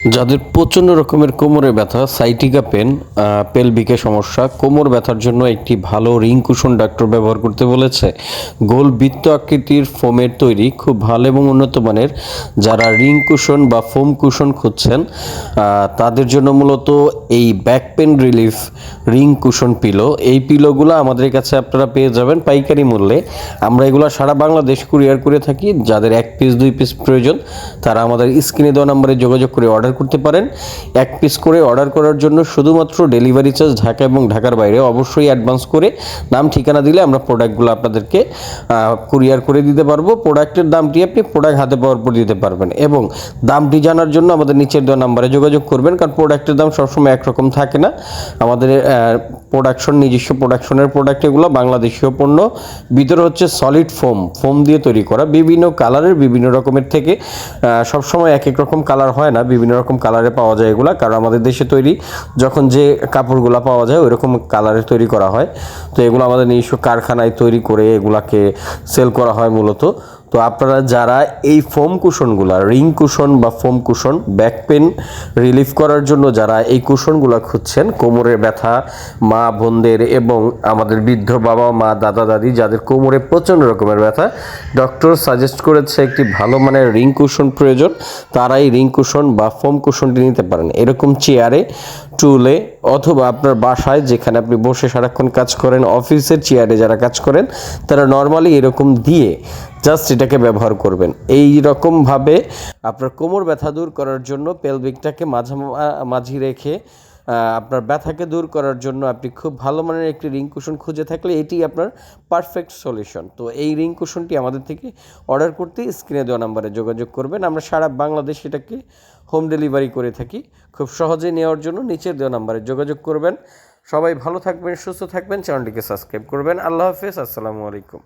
যাদের প্রচণ্ড রকমের কোমরে ব্যথা সাইটিকা পেন পেলভিকে সমস্যা, কোমর ব্যথার জন্য একটি ভালো রিং কুশন ডাক্তার ব্যবহার করতে বলেছে। গোল বৃত্ত আকৃতির ফোমের তৈরি, খুব ভালো এবং উন্নত মানের যারা রিং কুশন বা ফোম কুশন খুঁজছেন তাদের জন্য মূলত এই back pain relief ring cushion pillow এই পিলোগুলো আমাদের কাছে আপনারা পেয়ে যাবেন পাইকারি মূল্যে। আমরা এগুলো সারা বাংলাদেশ কুরিয়ার করে থাকি। যাদের এক পিস দুই পিস প্রয়োজন, তারা আমাদের স্ক্রিনে দেওয়া নাম্বারে যোগাযোগ করে অর্ডার করতে পারেন। এক পিস করে অর্ডার করার জন্য শুধুমাত্র ডেলিভারি চার্জ ঢাকা এবং ঢাকার বাইরে। অবশ্যই অ্যাডভান্স করে নাম, ঠিকানা দিলে আমরা প্রোডাক্টগুলো আপনাদেরকে কুরিয়ার করে দিতে পারব। প্রোডাক্টের দামটি আপনি প্রোডাক্ট হাতে পাওয়ার পর দিতে পারবেন এবং দামটি জানার জন্য আমাদের নিচের দেওয়া নাম্বারে যোগাযোগ করবেন, কারণ প্রোডাক্টের দাম সবসময় একরকম থাকে না। আমাদের প্রোডাকশন নিজস্ব প্রোডাকশনের প্রোডাক্ট এগুলো বাংলাদেশীয় পণ্য। ভিতরে হচ্ছে সলিড ফোম ফোম দিয়ে তৈরি করা। বিভিন্ন কালারের বিভিন্ন রকমের থেকে সবসময় এক এক রকম কালার হয় না। বিভিন্ন রকম কালারে পাওয়া যায় এগুলা, কারণ আমাদের দেশে তৈরি, যখন যে কাপড়গুলো পাওয়া যায় ওই রকম কালারে তৈরি করা হয়। তো এগুলো আমাদের নিজস্ব কারখানায় তৈরি করে এগুলাকে সেল করা হয় মূলত। তো আপনারা যারা এই ফোম কুশনগুলা, রিং কুশন বা foam cushion, back pain relief করার জন্য যারা এই কুশনগুলো খুঁজছেন কোমরের ব্যথা, মা বোনদের এবং আমাদের বৃদ্ধ বাবা, মা, দাদা, দাদি, যাদের কোমরে প্রচণ্ড রকমের ব্যথা ডক্টর সাজেস্ট করেছে একটি ভালো মানের রিং কুশন প্রয়োজন। তারাই রিং কুশন বা ফোম কুশনটি নিতে পারেন। এরকম চেয়ারে, টুলে অথবা আপনার বাসায় যেখানে আপনি বসে সারাক্ষণ কাজ করেন, অফিসের চেয়ারে যারা কাজ করেন, তারা নর্মালি এরকম দিয়ে জাস্ট এটাকে ব্যবহার করবেন। এই রকমভাবে আপনার কোমর ব্যথা দূর করার জন্য পেলভিকটাকে মাঝা মাঝি রেখে আপনার ব্যথাকে দূর করার জন্য আপনি খুব ভালো মানের একটি রিং কুশন খুঁজে থাকলে এটি আপনার পারফেক্ট সলিউশন। তো এই রিং কুশনটি আমাদের থেকে অর্ডার করতে স্ক্রিনে দেওয়া নাম্বারে যোগাযোগ করবেন। আমরা সারা বাংলাদেশ এটাকে হোম ডেলিভারি করে থাকি। খুব সহজে নেওয়ার জন্য নিচের দেওয়া নাম্বারে যোগাযোগ করবেন। সবাই ভালো থাকবেন, সুস্থ থাকবেন, চ্যানেলটিকে সাবস্ক্রাইব করবেন। আল্লাহ হাফেজ, আসসালামু আলাইকুম।